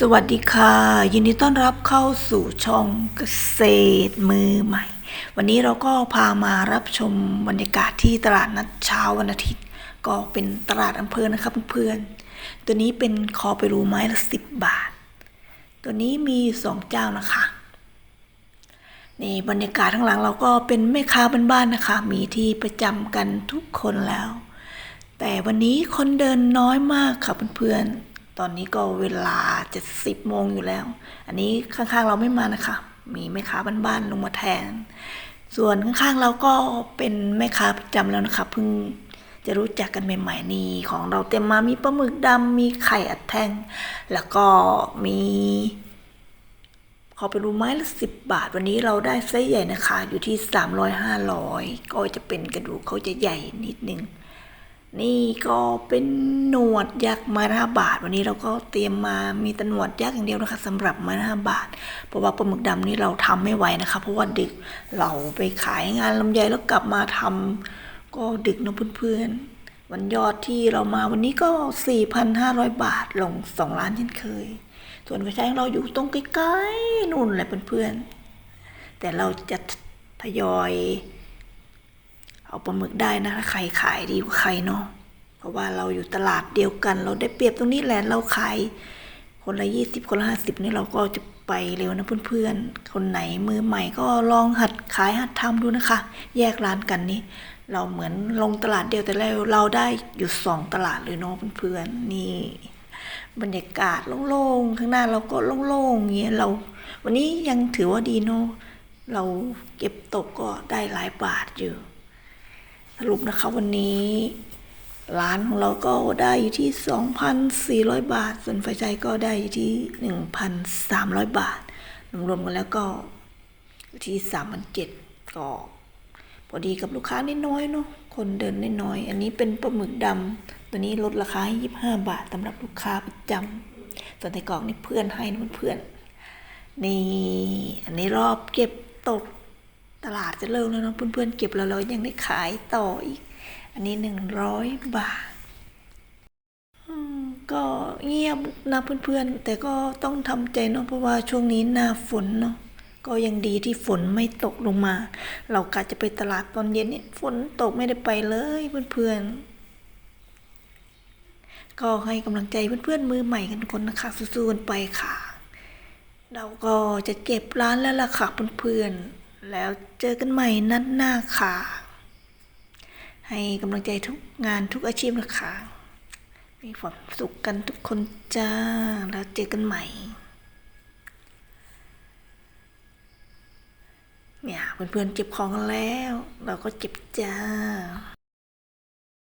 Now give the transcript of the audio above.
สวัสดีค่ะ ยินดีต้อนรับเข้าสู่ช่องเกษตรมือใหม่ วันนี้เราก็พามารับชมบรรยากาศที่ตลาดนัดเช้าวันอาทิตย์ ก็เป็นตลาดอำเภอนะครับเพื่อนๆตัวนี้เป็นคอไปรูไม้ละสิบบาท ตัวนี้มีสองเจ้านะคะนี่บรรยากาศข้างหลังเราก็เป็นแม่ค้าบ้านๆนะคะ มีที่ประจำกันทุกคนแล้ว แต่วันนี้คนเดินน้อยมากค่ะเพื่อนๆ ตอนนี้ก็เวลาจะสิบโมงอยู่แล้ว อันนี้ข้างๆเราไม่มานะคะ มีแม่ค้าบ้านๆลงมาแทน ส่วนข้างๆเราก็เป็นแม่ค้าประจำแล้วนะคะเพิ่งจะรู้จักกันใหม่ๆนี่ของเราเต็มมามีปลาหมึกดำมีไข่อัดแท่ง แล้วก็มีขอไปรู้ไม้ละสิบบาท วันนี้เราได้ไซส์ใหญ่นะคะ อยู่ที่สามร้อยห้าร้อยก็จะเป็นกระดูกเขาจะใหญ่นิดนึง นี่ก็เป็นหนวดยักษ์มาห้าบาท วันนี้เราก็เตรียมมามีตหนวดยักษ์อย่างเดียวนะคะสำหรับมาห้าบาท เพราะว่าปลาหมึกดำนี่เราทำไม่ไหวนะคะ เพราะว่าดึกเราไปขายงานลำไยแล้วกลับมาทำก็ดึกนะเพื่อนๆวันยอดที่เรามาวันนี้ก็ 4,500 บาทลงสองล้านเช่นเคย ส่วนกระชายของเราอยู่ตรงใกล้ๆนู่นแหละเพื่อนๆแต่เราจะทยอย เอาปลาหมึกได้นะใครขายดีกว่าใครเนาะเพราะว่าเราอยู่ตลาดเดียวกัน เราได้เปรียบตรงนี้แหละเราขายคนละยี่สิบคนละห้าสิบนี่เราก็จะไปเร็วนะเพื่อนๆ คนไหนมือใหม่ก็ลองหัดขายหัดทำดูนะคะ แยกร้านกันนี่เราเหมือนลงตลาดเดียวแต่เราเราได้อยู่สองตลาดเลยเนาะเพื่อนๆนี่ บรรยากาศโล่งๆข้างหน้าเราก็โล่งๆอย่างเงี้ยเรา วันนี้ยังถือว่าดีเนาะเราเก็บตกก็ได้หลายบาทอยู่ รุปนะคะวันนี้ร้านของเราก็ได้อยู่ที่ 2,400 บาท ส่วนไฟใจก็ได้อยู่ที่ 1,300 บาทรวมกันแล้วก็อยู่ที่3,700ก็พอดีกับลูกค้านิดน้อยเนาะคนเดินนิดน้อย อันนี้เป็นปลาหมึกดำตัวนี้ลดราคาให้25 บาทสำหรับลูกค้าประจำส่วนในกล่องนี่เพื่อนให้นะเพื่อนนี่อันนี้รอบเก็บตก ตลาดจะเลิกแล้วเนาะเพื่อนๆเก็บแล้วเรายังได้ขายต่ออีก อันนี้หนึ่งร้อยบาทก็เงียบนะเพื่อนๆ แต่ก็ต้องทำใจเนาะเพราะว่าช่วงนี้หน้าฝนเนาะก็ยังดีที่ฝนไม่ตกลงมา เรากะจะไปตลาดตอนเย็นเนี่ยฝนตกไม่ได้ไปเลยเพื่อนๆ ก็ให้กำลังใจเพื่อนๆ มือใหม่กันคนนะคะสู้ๆกันไปค่ะ เราก็จะเก็บร้านแล้วล่ะค่ะเพื่อนๆ แล้วเจอกันใหม่นัดหน้าค่ะ ให้กำลังใจทุกงานทุกอาชีพนะคะ มีความสุขกันทุกคนจ้า แล้วเจอกันใหม่ เนี่ยเพื่อนๆเก็บของแล้ว เราก็เก็บจ้า